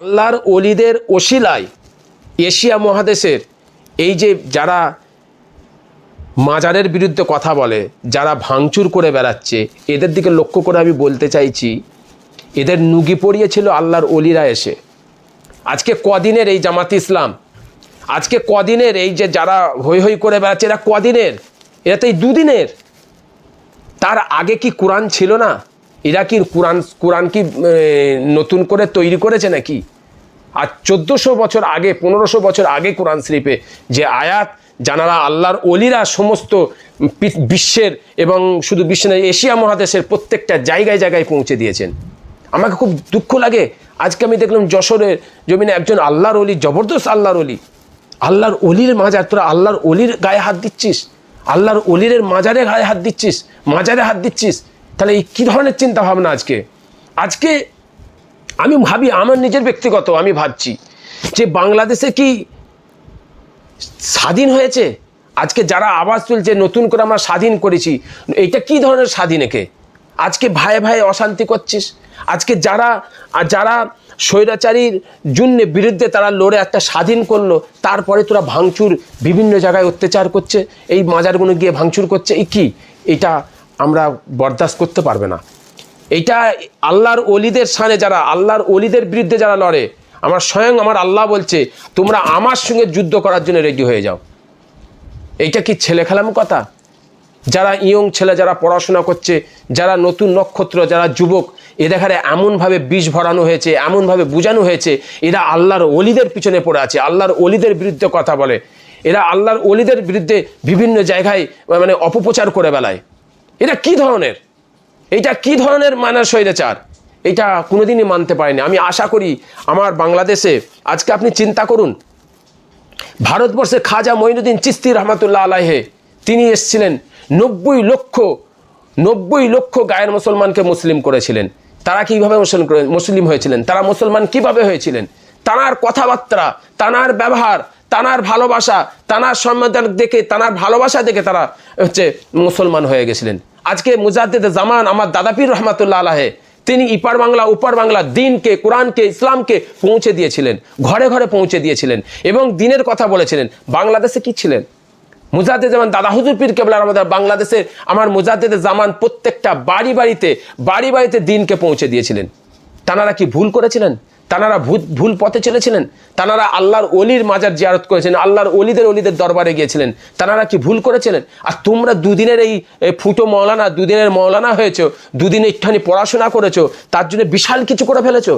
আল্লাহর অলিদের ওসিলায় এশিয়া মহাদেশের এই যে যারা মাজারের বিরুদ্ধে কথা বলে, যারা ভাঙচুর করে বেড়াচ্ছে, এদের দিকে লক্ষ্য করে আমি বলতে চাইছি, এদের নুগি পড়িয়েছিল আল্লাহর অলিরা এসে। আজকে কদিনের এই জামাত ইসলাম? আজকে কদিনের এই যে যারা হৈ হৈ করে বেড়াচ্ছে, এরা কদিনের? এরা তো এই দুদিনের। তার আগে কি কোরআন ছিল না? এরা কি কোরআন কোরআন কি নতুন করে তৈরি করেছে নাকি? আর চোদ্দোশো বছর আগে, পনেরোশো বছর আগে কোরআন শরীফে যে আয়াত জানারা আল্লাহর অলিরা সমস্ত বিশ্বের এবং শুধু বিশ্ব নয়, এশিয়া মহাদেশের প্রত্যেকটা জায়গায় জায়গায় পৌঁছে দিয়েছেন। আমাকে খুব দুঃখ লাগে। আজকে আমি দেখলাম যশোরের জমিনে একজন আল্লাহর অলি জবরদস্ত আল্লাহর অলি আল্লাহর অলির মাজার, তোরা আল্লাহর অলির গায়ে হাত দিচ্ছিস? আল্লাহর অলিরের মাজারে গায়ে হাত দিচ্ছিস? মাজারে হাত দিচ্ছিস? তাহলে এই কী ধরনের চিন্তা ভাবনা আজকে? আজকে আমি ভাবি, আমার নিজের ব্যক্তিগত আমি ভাবছি যে বাংলাদেশে কি স্বাধীন হয়েছে? আজকে যারা আওয়াজ তুলছে, নতুন করে আমরা স্বাধীন করেছি এইটা কি ধরনের স্বাধীন একে? আজকে ভাই ভাই অশান্তি করছিস? আজকে যারা যারা স্বৈরাচারীর জন্য বিরুদ্ধে তারা লড়ে একটা স্বাধীন করল, তারপরে তোরা ভাঙচুর বিভিন্ন জায়গায় অত্যাচার করছে, এই মাজারগুলো গিয়ে ভাঙচুর করছে, এই কি? এটা আমরা বরদাস্ত করতে পারবে না। এইটা আল্লাহর অলিদের সানে যারা, আল্লাহর অলিদের বিরুদ্ধে যারা লড়ে, আমার স্বয়ং আমার আল্লাহ বলছে, তোমরা আমার সঙ্গে যুদ্ধ করার জন্য রেডি হয়ে যাও। এইটা কি ছেলে খেলাম কথা? যারা ইয়ং ছেলে, যারা পড়াশোনা করছে, যারা নতুন নক্ষত্র, যারা যুবক এদের ঘরে এমনভাবে বিষ ভরানো হয়েছে, এমনভাবে বোঝানো হয়েছে, এরা আল্লাহর অলিদের পিছনে পড়ে আছে, আল্লাহর অলিদের বিরুদ্ধে কথা বলে। এরা আল্লাহর অলিদের বিরুদ্ধে বিভিন্ন জায়গায় মানে অপপ্রচার করে বেলায় এটা কি ধরনের? এটা কি ধরনের মানার স্বৈরাচার? এটা কোনোদিনই মানতে পারেনি। আমি আশা করি আমার বাংলাদেশে আজকে আপনি চিন্তা করুন, ভারতবর্ষে খাজা মঈনুদ্দিন চিস্তি রহমাতুল্লাহ আলাহে তিনি এসছিলেন নব্বই লক্ষ নব্বই লক্ষ গায়ের মুসলমানকে মুসলিম করেছিলেন। তারা কীভাবে মুসলিম হয়েছিলেন? তারা মুসলমান কীভাবে হয়েছিলেন? তানার কথাবার্তা, তানার ব্যবহার তানার ভালোবাসা, তানার সম্মান দেখে, তানার ভালোবাসা দেখে তারা হচ্ছে মুসলমান হয়ে গেছিলেন। আজকে মুজাদ্দেদ জামান আমার দাদাপীর রহমাতুল্লাহ আলাহে তিনি ইপার বাংলা, উপার বাংলা দিনকে, কোরআনকে, ইসলামকে পৌঁছে দিয়েছিলেন, ঘরে ঘরে পৌঁছে দিয়েছিলেন এবং দিনের কথা বলেছিলেন। বাংলাদেশে কি ছিলেন? মুজাদ্দেদ জামান দাদা হুজুর পীর কেবলার আমাদের বাংলাদেশে আমার মুজাদ্দেদ জামান প্রত্যেকটা বাড়ি বাড়িতে বাড়ি বাড়িতে দিনকে পৌঁছে দিয়েছিলেন। তানারা কি ভুল করেছিলেন? তানারা ভূত ভুল পথে চলেছিলেন? তানারা আল্লাহর অলির মাজার জিয়ারত করেছিলেন, আল্লাহর অলিদের অলিদের দরবারে গিয়েছিলেন। তানারা কি ভুল করেছিলেন? আর তোমরা দুদিনের এই ফুটো মৌলানা, দুদিনের মৌলানা হয়েছো, দুদিনে একটুখানি পড়াশোনা করেছ, তার জন্য বিশাল কিছু করে ফেলেছো।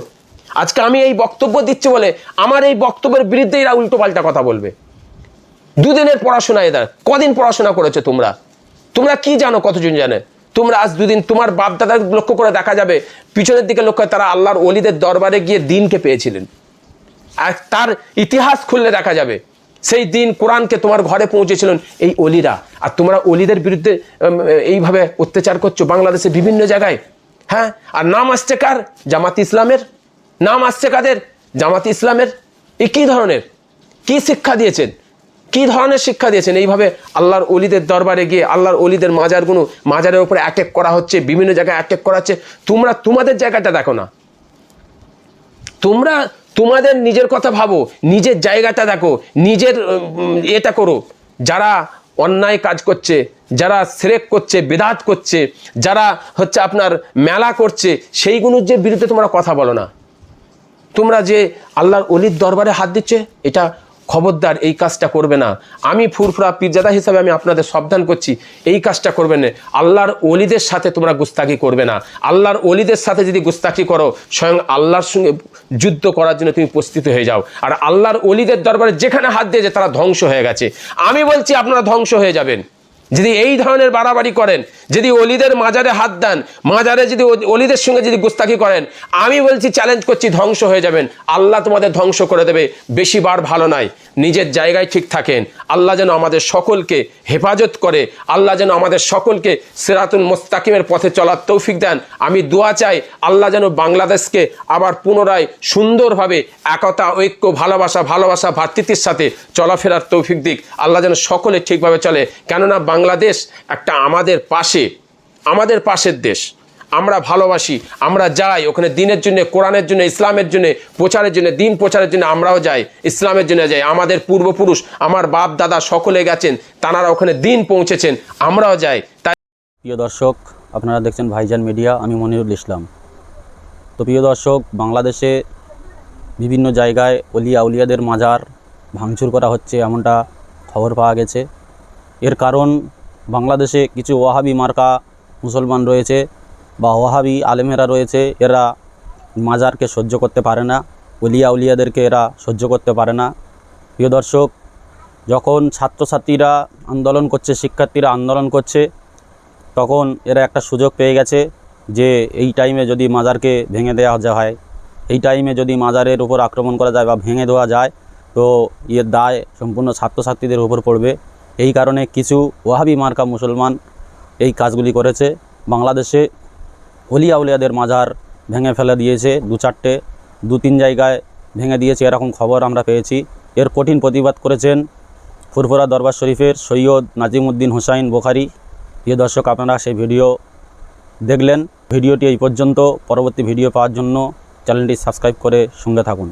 আজকে আমি এই বক্তব্য দিচ্ছি বলে আমার এই বক্তব্যের বিরুদ্ধে এরা উল্টো পাল্টা কথা বলবে। দুদিনের পড়াশোনা এদের, কদিন পড়াশোনা করেছ তোমরা? তোমরা কি জানো কতজন জানে? তোমরা আজ দুদিন তোমার বাপ দাদার লক্ষ্য করে দেখা যাবে। পিছনের দিকে লক্ষ্য তারা আল্লাহর অলিদের দরবারে গিয়ে দিনকে পেয়েছিলেন। আর তার ইতিহাস খুললে দেখা যাবে। সেই দিন কোরআনকে তোমার ঘরে পৌঁছেছিলেন এই অলিরা আর তোমরা অলিদের বিরুদ্ধে এইভাবে অত্যাচার করছ বাংলাদেশে বিভিন্ন জায়গায়। হ্যাঁ? আর নাম আসছে কার? জামাত ইসলামের। নাম আসছে কাদের? জামাত ইসলামের। এই কী ধরনের? কি শিক্ষা দিয়েছেন? কি ধরনের শিক্ষা দিয়েছেন? এইভাবে আল্লাহর অলিদের দরবারে গিয়ে, আল্লাহর অলিদের মাজারগুলো, মাজারের উপরে অ্যাটেক করা হচ্ছে, বিভিন্ন জায়গায় অ্যাটেক করা হচ্ছে। তোমরা তোমাদের জায়গাটা দেখো না। তোমরা তোমাদের নিজের কথা ভাবো, নিজের জায়গাটা দেখো, নিজের এটা করো। যারা অন্যায় কাজ করছে, যারা সেরেক করছে, বেদাত করছে, যারা হচ্ছে আপনার মেলা করছে, সেইগুলোর যে বিরুদ্ধে তোমরা কথা বলো না। তোমরা যে আল্লাহর অলির দরবারে হাত দিচ্ছে, এটা খবরদার, এই কাজটা করবে না। আমি ফুরফুরা পীরজাদা হিসাবে আমি আপনাদের সাবধান করছি, এই কাজটা করবে না। আল্লাহর অলিদের সাথে তোমরা গুস্তাকি করবে না। আল্লাহর অলিদের সাথে যদি গুস্তাকি করো, স্বয়ং আল্লাহর সঙ্গে যুদ্ধ করার জন্য তুমি প্রস্তুত হয়ে যাও। আর আল্লাহর অলিদের দরবারে যেখানে হাত দিয়েছে, তারা ধ্বংস হয়ে গেছে। আমি বলছি আপনারা ধ্বংস হয়ে যাবেন। যদি এই ধরনের বাড়াবাড়ি করেন, যদি অলিদের মাজারে হাত দেন, মাজারে যদি অলিদের সঙ্গে যদি গুস্তাকি করেন, আমি বলছি চ্যালেঞ্জ করছি ধ্বংস হয়ে যাবেন। আল্লাহ তোমাদের ধ্বংস করে দেবে বেশি বার ভালো নয়। নিজের জায়গায় ঠিক থাকেন। আল্লাহ যেন আমাদের সকলকে হেফাজত করে, আল্লাহ যেন আমাদের সকলকে সেরাতুল মোস্তাকিমের পথে চলার তৌফিক দেন। আমি দোয়া চাই, আল্লাহ যেন বাংলাদেশকে আবার পুনরায় সুন্দরভাবে একতা, ঐক্য, ভালোবাসা ভালোবাসা ভ্রাতৃত্বের সাথে চলাফেরার তৌফিক দিক। আল্লাহ যেন সকলে ঠিকভাবে চলে। কেননা বাংলাদেশ একটা আমাদের পাশে, আমাদের পাশের দেশ। আমরা ভালোবাসি, আমরা যাই, ওখানে দিনের জন্য, কোরআনের জন্য, ইসলামের জন্য, প্রচারের জন্য, দিন প্রচারের জন্য আমরাও যাই, ইসলামের জন্য যাই। আমাদের পূর্বপুরুষ, আমার বাপ, দাদা সকলে গেছেন তানারা ওখানে দিন পৌঁছেছেন, আমরাও যাই। তাই প্রিয় দর্শক, আপনারা দেখছেন ভাইজান মিডিয়া, আমি মনিরুল ইসলাম। তো প্রিয় দর্শক, বাংলাদেশে বিভিন্ন জায়গায় অলিয়া উলিয়াদের মাজার ভাঙচুর করা হচ্ছে, এমনটা খবর পাওয়া গেছে। এর কারণ, বাংলাদেশে কিছু ওয়াহাবি মার্কা মুসলমান রয়েছে বা ওয়াহাবি আলেমেরা রয়েছে, এরা মাজারকে সহ্য করতে পারে না উলিয়া উলিয়াদেরকে এরা সহ্য করতে পারে না। প্রিয় দর্শক, যখন ছাত্রছাত্রীরা আন্দোলন করছে, শিক্ষার্থীরা আন্দোলন করছে, তখন এরা একটা সুযোগ পেয়ে গেছে যে এই টাইমে যদি মাজারকে ভেঙে দেওয়া যায় এই টাইমে যদি মাজারের উপর আক্রমণ করা যায় বা ভেঙে দেওয়া যায়, তো এর দায় সম্পূর্ণ ছাত্রছাত্রীদের উপর পড়বে। এই কারণে কিছু ওয়াহাবি মার্কা মুসলমান এই কাজগুলি করেছে। বাংলাদেশে অলিয়া উলিয়াদের মাজার ভেঙে ফেলে দিয়েছে দু চারটে, দু তিন জায়গায় ভেঙে দিয়েছে এরকম খবর আমরা পেয়েছি। এর কঠিন প্রতিবাদ করেছেন ফুরফুরা দরবার শরীফের সৈয়দ নাজিমুদ্দিন হুসাইন বোখারি। প্রিয় দর্শক, আপনারা সেই ভিডিও দেখলেন। ভিডিওটি এই পর্যন্ত। পরবর্তী ভিডিও পাওয়ার জন্য চ্যানেলটি সাবস্ক্রাইব করে সঙ্গে থাকুন।